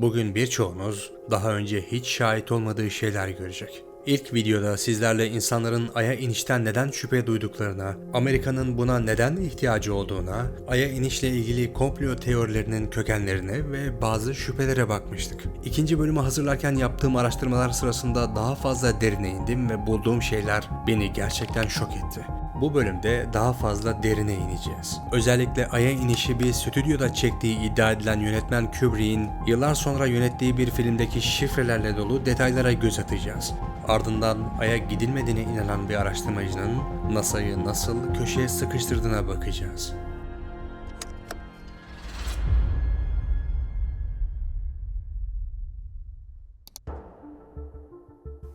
Bugün birçoğunuz daha önce hiç şahit olmadığı şeyler görecek. İlk videoda sizlerle insanların Ay'a inişten neden şüphe duyduklarına, Amerika'nın buna neden ihtiyacı olduğuna, Ay'a inişle ilgili komplo teorilerinin kökenlerine ve bazı şüphelere bakmıştık. İkinci bölümü hazırlarken yaptığım araştırmalar sırasında daha fazla derine indim ve bulduğum şeyler beni gerçekten şok etti. Bu bölümde daha fazla derine ineceğiz. Özellikle Ay'a inişi bir stüdyoda çektiği iddia edilen yönetmen Kubrick'in yıllar sonra yönettiği bir filmdeki şifrelerle dolu detaylara göz atacağız. Ardından Ay'a gidilmediğine inanan bir araştırmacının NASA'yı nasıl köşeye sıkıştırdığına bakacağız.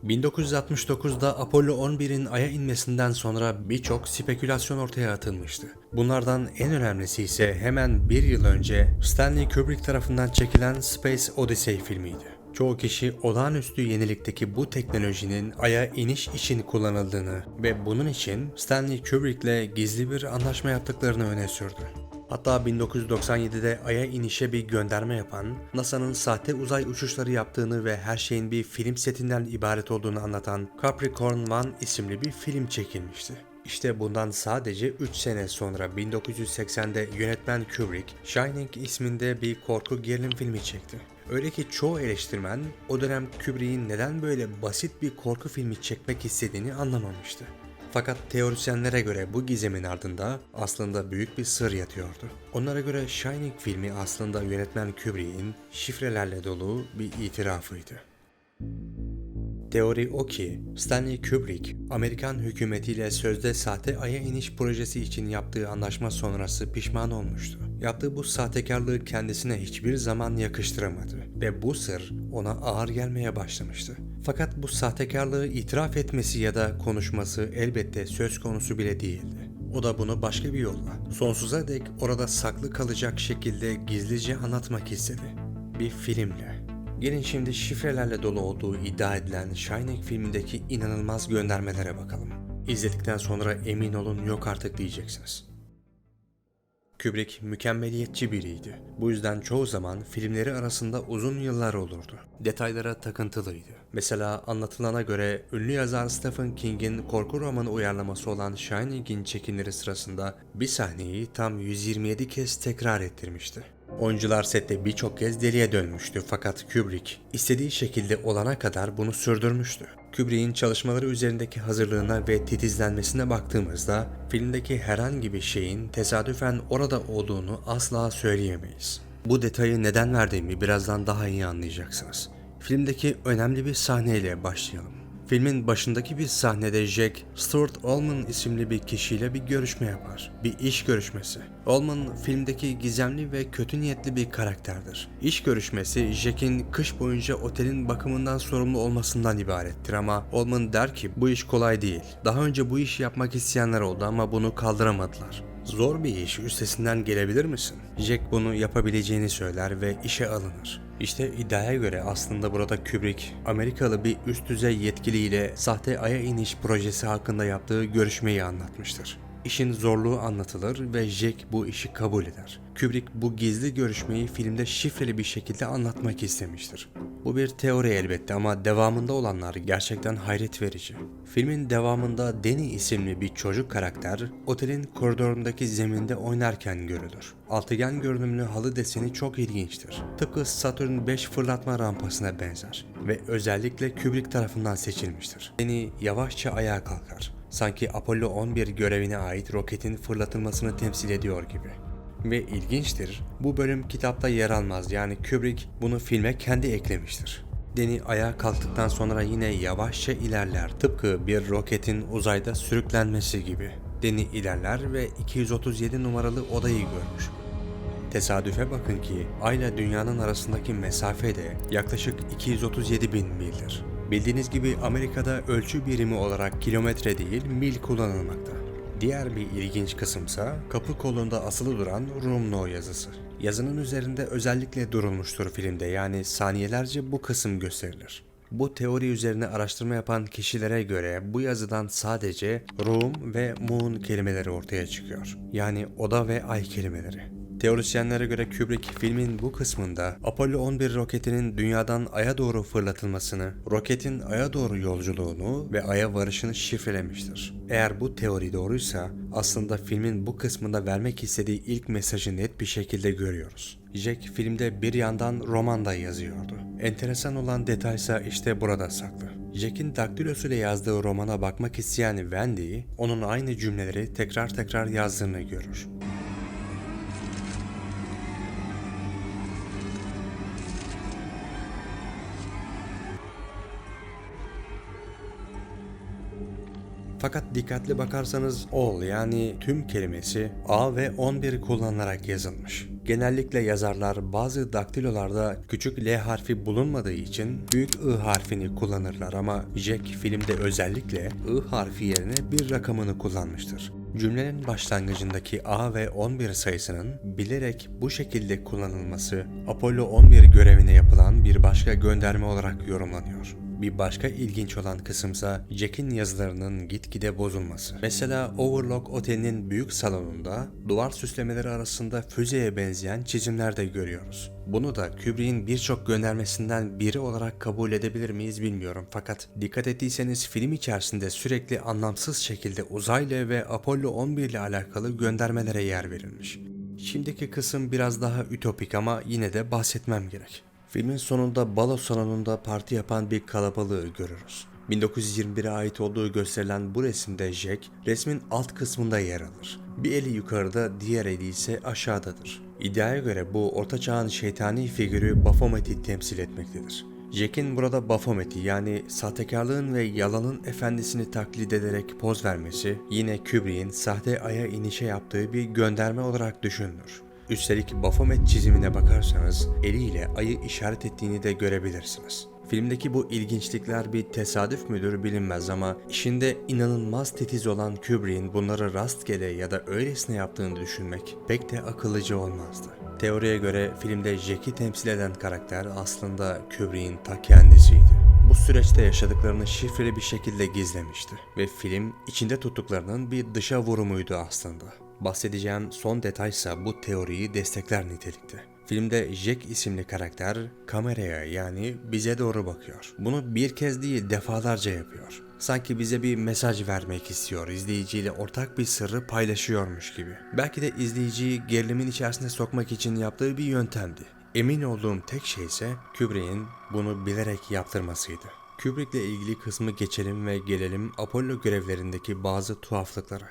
...1969'da Apollo 11'in Ay'a inmesinden sonra birçok spekülasyon ortaya atılmıştı. Bunlardan en önemlisi ise hemen bir yıl önce Stanley Kubrick tarafından çekilen Space Odyssey filmiydi. Çoğu kişi olağanüstü yenilikteki bu teknolojinin Ay'a iniş için kullanıldığını ve bunun için Stanley Kubrick'le gizli bir anlaşma yaptıklarını öne sürdü. Hatta 1997'de Ay'a inişe bir gönderme yapan, NASA'nın sahte uzay uçuşları yaptığını ve her şeyin bir film setinden ibaret olduğunu anlatan Capricorn One isimli bir film çekilmişti. İşte bundan sadece 3 sene sonra 1980'de yönetmen Kubrick, Shining isminde bir korku gerilim filmi çekti. Öyle ki çoğu eleştirmen o dönem Kubrick'in neden böyle basit bir korku filmi çekmek istediğini anlamamıştı. Fakat teorisyenlere göre bu gizemin ardında aslında büyük bir sır yatıyordu. Onlara göre Shining filmi aslında yönetmen Kubrick'in şifrelerle dolu bir itirafıydı. Teori o ki Stanley Kubrick, Amerikan hükümetiyle sözde sahte aya iniş projesi için yaptığı anlaşma sonrası pişman olmuştu. Yaptığı bu sahtekarlığı kendisine hiçbir zaman yakıştıramadı ve bu sır ona ağır gelmeye başlamıştı. Fakat bu sahtekarlığı itiraf etmesi ya da konuşması elbette söz konusu bile değildi. O da bunu başka bir yolla, sonsuza dek orada saklı kalacak şekilde gizlice anlatmak istedi. Bir filmle. Gelin şimdi şifrelerle dolu olduğu iddia edilen Shining filmindeki inanılmaz göndermelere bakalım. İzledikten sonra emin olun yok artık diyeceksiniz. Kubrick mükemmeliyetçi biriydi. Bu yüzden çoğu zaman filmleri arasında uzun yıllar olurdu. Detaylara takıntılıydı. Mesela anlatılana göre ünlü yazar Stephen King'in korku romanı uyarlaması olan Shining'in çekimleri sırasında bir sahneyi tam 127 kez tekrar ettirmişti. Oyuncular sette birçok kez deliye dönmüştü fakat Kubrick istediği şekilde olana kadar bunu sürdürmüştü. Kubrick'in çalışmaları üzerindeki hazırlığına ve titizlenmesine baktığımızda filmdeki herhangi bir şeyin tesadüfen orada olduğunu asla söyleyemeyiz. Bu detayı neden verdiğimi birazdan daha iyi anlayacaksınız. Filmdeki önemli bir sahneyle başlayalım. Filmin başındaki bir sahnede Jack, Stuart Ullman isimli bir kişiyle bir görüşme yapar. Bir iş görüşmesi. Ullman filmdeki gizemli ve kötü niyetli bir karakterdir. İş görüşmesi Jack'in kış boyunca otelin bakımından sorumlu olmasından ibarettir ama Ullman der ki bu iş kolay değil. Daha önce bu işi yapmak isteyenler oldu ama bunu kaldıramadılar. Zor bir iş, üstesinden gelebilir misin? Jack bunu yapabileceğini söyler ve işe alınır. İşte iddiaya göre aslında burada Kubrick, Amerikalı bir üst düzey yetkiliyle sahte aya iniş projesi hakkında yaptığı görüşmeyi anlatmıştır. İşin zorluğu anlatılır ve Jack bu işi kabul eder. Kubrick bu gizli görüşmeyi filmde şifreli bir şekilde anlatmak istemiştir. Bu bir teori elbette ama devamında olanlar gerçekten hayret verici. Filmin devamında Danny isimli bir çocuk karakter otelin koridorundaki zeminde oynarken görülür. Altıgen görünümlü halı deseni çok ilginçtir. Tıpkı Saturn 5 fırlatma rampasına benzer ve özellikle Kubrick tarafından seçilmiştir. Danny yavaşça ayağa kalkar. Sanki Apollo 11 görevine ait roketin fırlatılmasını temsil ediyor gibi. Ve ilginçtir, bu bölüm kitapta yer almaz yani Kubrick bunu filme kendi eklemiştir. Danny ayağa kalktıktan sonra yine yavaşça ilerler tıpkı bir roketin uzayda sürüklenmesi gibi. Danny ilerler ve 237 numaralı odayı görmüş. Tesadüfe bakın ki Ay ile Dünya'nın arasındaki mesafe de yaklaşık 237 bin mildir. Bildiğiniz gibi Amerika'da ölçü birimi olarak kilometre değil mil kullanılmakta. Diğer bir ilginç kısımsa kapı kolunda asılı duran Room No yazısı. Yazının üzerinde özellikle durulmuştur filmde yani saniyelerce bu kısım gösterilir. Bu teori üzerine araştırma yapan kişilere göre bu yazıdan sadece room ve moon kelimeleri ortaya çıkıyor. Yani oda ve ay kelimeleri. Teorisyenlere göre Kubrick filmin bu kısmında Apollo 11 roketinin dünyadan aya doğru fırlatılmasını, roketin aya doğru yolculuğunu ve aya varışını şifrelemiştir. Eğer bu teori doğruysa aslında filmin bu kısmında vermek istediği ilk mesajı net bir şekilde görüyoruz. Jack filmde bir yandan romanda yazıyordu. Enteresan olan detaysa işte burada saklı. Jack'in daktilosuyla yazdığı romana bakmak isteyen Wendy, onun aynı cümleleri tekrar tekrar yazdığını görür. Fakat dikkatli bakarsanız all yani tüm kelimesi A ve 11 kullanılarak yazılmış. Genellikle yazarlar bazı daktilolarda küçük L harfi bulunmadığı için büyük I harfini kullanırlar ama Jack filmde özellikle I harfi yerine bir rakamını kullanmıştır. Cümlenin başlangıcındaki A ve 11 sayısının bilerek bu şekilde kullanılması Apollo 11 görevine yapılan bir başka gönderme olarak yorumlanıyor. Bir başka ilginç olan kısımsa Jack'in yazılarının gitgide bozulması. Mesela Overlook Oteli'nin büyük salonunda duvar süslemeleri arasında füzeye benzeyen çizimler de görüyoruz. Bunu da Kubrick'in birçok göndermesinden biri olarak kabul edebilir miyiz bilmiyorum fakat dikkat ettiyseniz film içerisinde sürekli anlamsız şekilde uzayla ve Apollo 11 ile alakalı göndermelere yer verilmiş. Şimdiki kısım biraz daha ütopik ama yine de bahsetmem gerek. Filmin sonunda balo salonunda parti yapan bir kalabalığı görürüz. 1921'e ait olduğu gösterilen bu resimde Jack resmin alt kısmında yer alır. Bir eli yukarıda, diğer eli ise aşağıdadır. İddiaya göre bu orta çağın şeytani figürü Baphomet'i temsil etmektedir. Jack'in burada Baphomet'i yani sahtekarlığın ve yalanın efendisini taklit ederek poz vermesi yine Kubrick'in sahte aya inişe yaptığı bir gönderme olarak düşünülür. Üstelik Baphomet çizimine bakarsanız eliyle ayı işaret ettiğini de görebilirsiniz. Filmdeki bu ilginçlikler bir tesadüf müdür bilinmez ama işinde inanılmaz titiz olan Kubrick'in bunları rastgele ya da öylesine yaptığını düşünmek pek de akıllıcı olmazdı. Teoriye göre filmde Jack'i temsil eden karakter aslında Kubrick'in ta kendisiydi. Bu süreçte yaşadıklarını şifreli bir şekilde gizlemişti ve film içinde tuttuklarının bir dışa vurumuydu aslında. Bahsedeceğim son detaysa bu teoriyi destekler nitelikte. Filmde Jack isimli karakter kameraya yani bize doğru bakıyor. Bunu bir kez değil defalarca yapıyor. Sanki bize bir mesaj vermek istiyor, izleyiciyle ortak bir sırrı paylaşıyormuş gibi. Belki de izleyiciyi gerilimin içerisine sokmak için yaptığı bir yöntemdi. Emin olduğum tek şey ise Kubrick'in bunu bilerek yaptırmasıydı. Kubrick'le ilgili kısmı geçelim ve gelelim Apollo görevlerindeki bazı tuhaflıklara.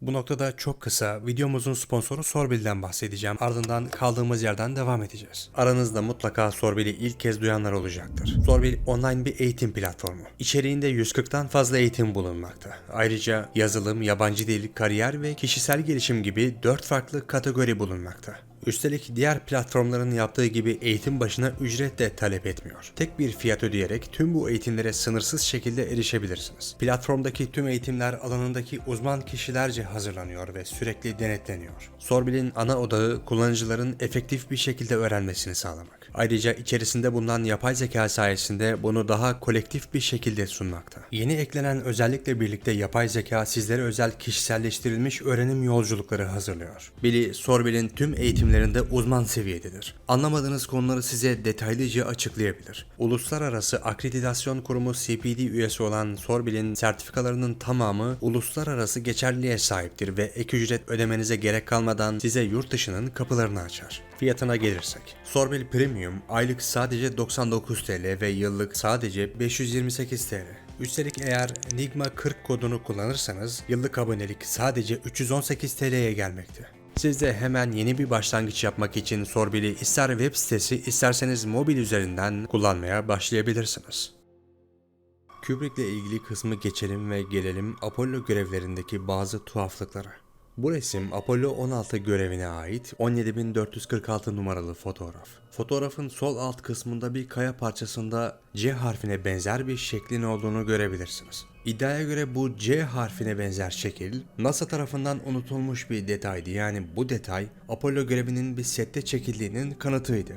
Bu noktada çok kısa videomuzun sponsoru Sorbil'den bahsedeceğim. Ardından kaldığımız yerden devam edeceğiz. Aranızda mutlaka Sorbil'i ilk kez duyanlar olacaktır. Sorbil online bir eğitim platformu. İçeriğinde 140'tan fazla eğitim bulunmakta. Ayrıca yazılım, yabancı dil, kariyer ve kişisel gelişim gibi 4 farklı kategori bulunmakta. Üstelik diğer platformların yaptığı gibi eğitim başına ücret de talep etmiyor. Tek bir fiyat ödeyerek tüm bu eğitimlere sınırsız şekilde erişebilirsiniz. Platformdaki tüm eğitimler alanındaki uzman kişilerce hazırlanıyor ve sürekli denetleniyor. Sorbil'in ana odağı kullanıcıların efektif bir şekilde öğrenmesini sağlamak. Ayrıca içerisinde bulunan yapay zeka sayesinde bunu daha kolektif bir şekilde sunmakta. Yeni eklenen özellikle birlikte yapay zeka sizlere özel kişiselleştirilmiş öğrenim yolculukları hazırlıyor. Billy, Sorbil'in tüm eğitimlerinde uzman seviyededir. Anlamadığınız konuları size detaylıca açıklayabilir. Uluslararası Akreditasyon Kurumu CPD üyesi olan Sorbil'in sertifikalarının tamamı uluslararası geçerliliğe sahiptir ve ek ücret ödemenize gerek kalmadan size yurt dışının kapılarını açar. Fiyatına gelirsek. Sorbil Premium aylık sadece 99 TL ve yıllık sadece 528 TL. Üstelik eğer Nigma 40 kodunu kullanırsanız yıllık abonelik sadece 318 TL'ye gelmekte. Siz de hemen yeni bir başlangıç yapmak için Sorbil'i ister web sitesi isterseniz mobil üzerinden kullanmaya başlayabilirsiniz. Kubrick'le ilgili kısmı geçelim ve gelelim Apollo görevlerindeki bazı tuhaflıklara. Bu resim Apollo 16 görevine ait 17446 numaralı fotoğraf. Fotoğrafın sol alt kısmında bir kaya parçasında C harfine benzer bir şeklin olduğunu görebilirsiniz. İddiaya göre bu C harfine benzer şekil NASA tarafından unutulmuş bir detaydı. Yani bu detay Apollo görevinin bir sette çekildiğinin kanıtıydı.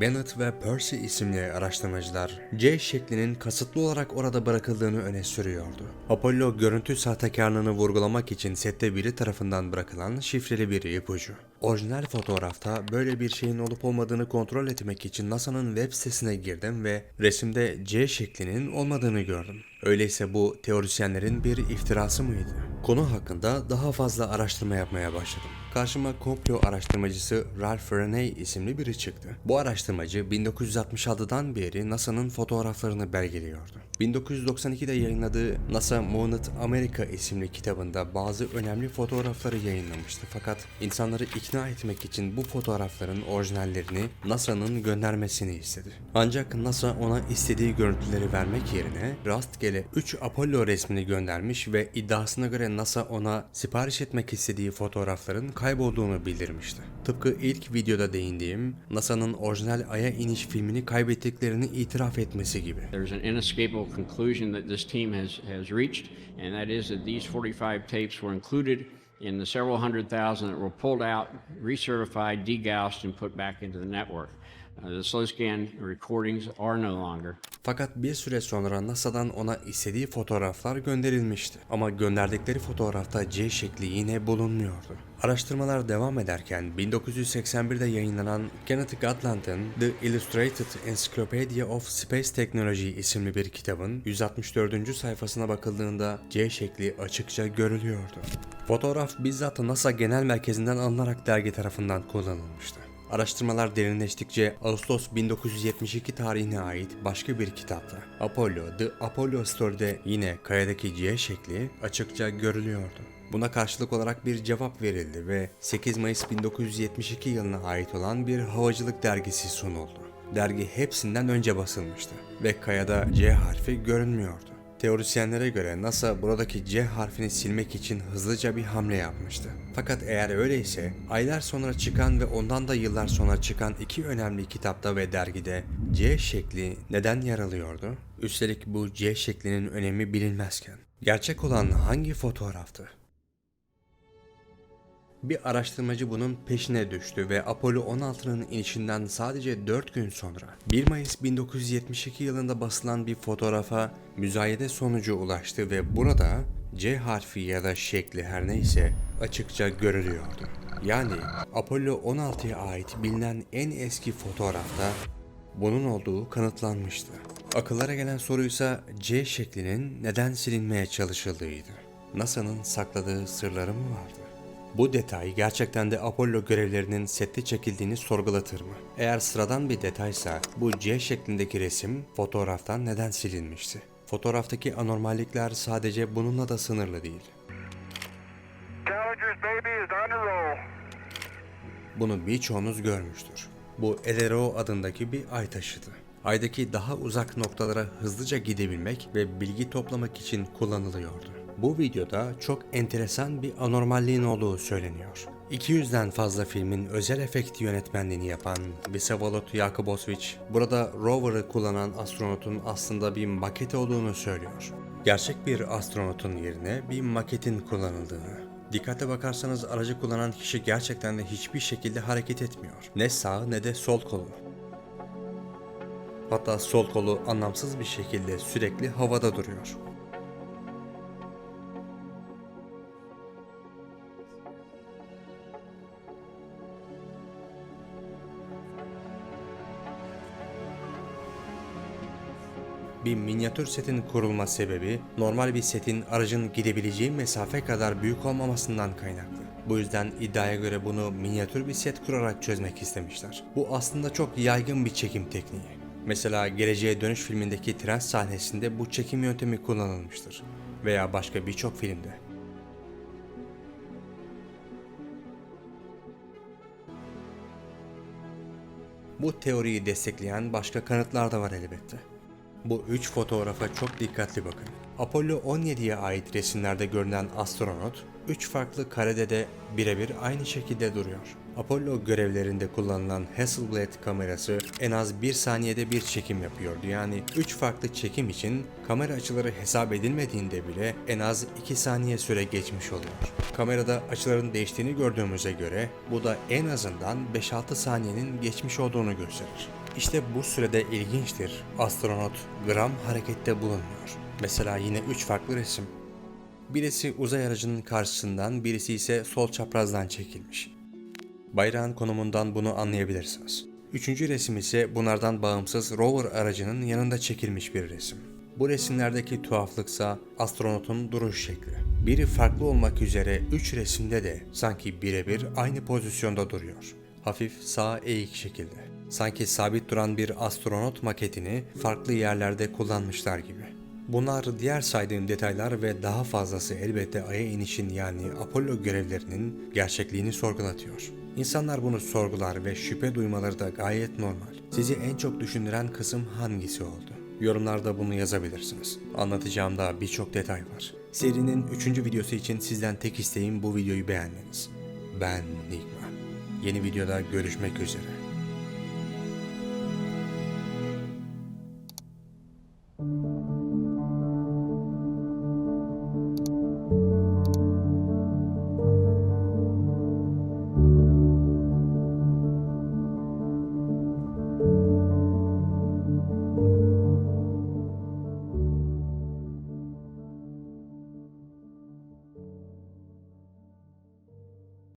Bennett ve Percy isimli araştırmacılar C şeklinin kasıtlı olarak orada bırakıldığını öne sürüyordu. Apollo görüntü sahtekarlığını vurgulamak için sette biri tarafından bırakılan şifreli bir ipucu. Orijinal fotoğrafta böyle bir şeyin olup olmadığını kontrol etmek için NASA'nın web sitesine girdim ve resimde C şeklinin olmadığını gördüm. Öyleyse bu teorisyenlerin bir iftirası mıydı? Konu hakkında daha fazla araştırma yapmaya başladım. Karşıma komplo araştırmacısı Ralph Reney isimli biri çıktı. Bu araştırmacı 1966'dan beri NASA'nın fotoğraflarını belgeliyordu. 1992'de yayınladığı NASA Mooned America isimli kitabında bazı önemli fotoğrafları yayınlamıştı. Fakat insanları ikna etmek için bu fotoğrafların orijinallerini NASA'nın göndermesini istedi. Ancak NASA ona istediği görüntüleri vermek yerine rastgele 3 Apollo resmini göndermiş ve iddiasına göre NASA ona sipariş etmek istediği fotoğrafların kaybolduğunu bildirmişti. Tıpkı ilk videoda değindiğim NASA'nın orijinal Ay'a iniş filmini kaybettiklerini itiraf etmesi gibi. There's an inescapable conclusion that this team has, has reached, and that is that these 45 tapes were included in the several hundred thousand that were pulled out, recertified, degaussed, and put back into the network. Uh, the slow scan recordings are no longer. Fakat bir süre sonra NASA'dan ona istediği fotoğraflar gönderilmişti. Ama gönderdikleri fotoğrafta C şekli yine bulunmuyordu. Araştırmalar devam ederken 1981'de yayınlanan Kenneth Gatland'ın The Illustrated Encyclopedia of Space Technology isimli bir kitabın 164. sayfasına bakıldığında C şekli açıkça görülüyordu. Fotoğraf bizzat NASA Genel Merkezi'nden alınarak dergi tarafından kullanılmıştı. Araştırmalar derinleştikçe Ağustos 1972 tarihine ait başka bir kitapta Apollo, The Apollo Story'de yine kayadaki C şekli açıkça görülüyordu. Buna karşılık olarak bir cevap verildi ve 8 Mayıs 1972 yılına ait olan bir havacılık dergisi sunuldu. Dergi hepsinden önce basılmıştı ve kayada C harfi görünmüyordu. Teorisyenlere göre NASA buradaki C harfini silmek için hızlıca bir hamle yapmıştı. Fakat eğer öyleyse aylar sonra çıkan ve ondan da yıllar sonra çıkan iki önemli kitapta ve dergide C şekli neden yer alıyordu? Üstelik bu C şeklinin önemi bilinmezken. Gerçek olan hangi fotoğraftı? Bir araştırmacı bunun peşine düştü ve Apollo 16'nın inişinden sadece 4 gün sonra 1 Mayıs 1972 yılında basılan bir fotoğrafa müzayede sonucu ulaştı ve burada C harfi ya da şekli her neyse açıkça görülüyordu. Yani Apollo 16'ya ait bilinen en eski fotoğrafta bunun olduğu kanıtlanmıştı. Akıllara gelen soruysa C şeklinin neden silinmeye çalışıldığıydı. NASA'nın sakladığı sırları mı vardı? Bu detay gerçekten de Apollo görevlerinin sette çekildiğini sorgulatır mı? Eğer sıradan bir detaysa bu C şeklindeki resim fotoğraftan neden silinmişti? Fotoğraftaki anormallikler sadece bununla da sınırlı değil. Bunu birçoğunuz görmüştür. Bu LRO adındaki bir ay taşıdı. Aydaki daha uzak noktalara hızlıca gidebilmek ve bilgi toplamak için kullanılıyordu. Bu videoda çok enteresan bir anormalliğin olduğu söyleniyor. 200'den fazla filmin özel efekt yönetmenliğini yapan Vsevolod Yakubovich burada rover'ı kullanan astronotun aslında bir maket olduğunu söylüyor. Gerçek bir astronotun yerine bir maketin kullanıldığını. Dikkate bakarsanız aracı kullanan kişi gerçekten de hiçbir şekilde hareket etmiyor. Ne sağ ne de sol kolu. Hatta sol kolu anlamsız bir şekilde sürekli havada duruyor. Bir minyatür setin kurulma sebebi normal bir setin aracın gidebileceği mesafe kadar büyük olmamasından kaynaklı. Bu yüzden iddiaya göre bunu minyatür bir set kurarak çözmek istemişler. Bu aslında çok yaygın bir çekim tekniği. Mesela Geleceğe Dönüş filmindeki tren sahnesinde bu çekim yöntemi kullanılmıştır. Veya başka birçok filmde. Bu teoriyi destekleyen başka kanıtlar da var elbette. Bu üç fotoğrafa çok dikkatli bakın. Apollo 17'ye ait resimlerde görünen astronot, üç farklı karede de birebir aynı şekilde duruyor. Apollo görevlerinde kullanılan Hasselblad kamerası en az 1 saniyede bir çekim yapıyordu. Yani 3 farklı çekim için kamera açıları hesap edilmediğinde bile en az 2 saniye süre geçmiş oluyor. Kamerada açıların değiştiğini gördüğümüze göre bu da en azından 5-6 saniyenin geçmiş olduğunu gösterir. İşte bu sürede ilginçtir. Astronot gram harekette bulunmuyor. Mesela yine 3 farklı resim. Birisi uzay aracının karşısından, birisi ise sol çaprazdan çekilmiş. Bayrağın konumundan bunu anlayabilirsiniz. Üçüncü resim ise bunlardan bağımsız rover aracının yanında çekilmiş bir resim. Bu resimlerdeki tuhaflıksa astronotun duruş şekli. Biri farklı olmak üzere üç resimde de sanki birebir aynı pozisyonda duruyor. Hafif sağ eğik şekilde. Sanki sabit duran bir astronot maketini farklı yerlerde kullanmışlar gibi. Bunlar diğer saydığım detaylar ve daha fazlası elbette Ay'a inişin yani Apollo görevlerinin gerçekliğini sorgulatıyor. İnsanlar bunu sorgular ve şüphe duymaları da gayet normal. Sizi en çok düşündüren kısım hangisi oldu? Yorumlarda bunu yazabilirsiniz. Anlatacağım daha birçok detay var. Serinin 3. videosu için sizden tek isteğim bu videoyu beğenmeniz. Ben Nigma. Yeni videoda görüşmek üzere.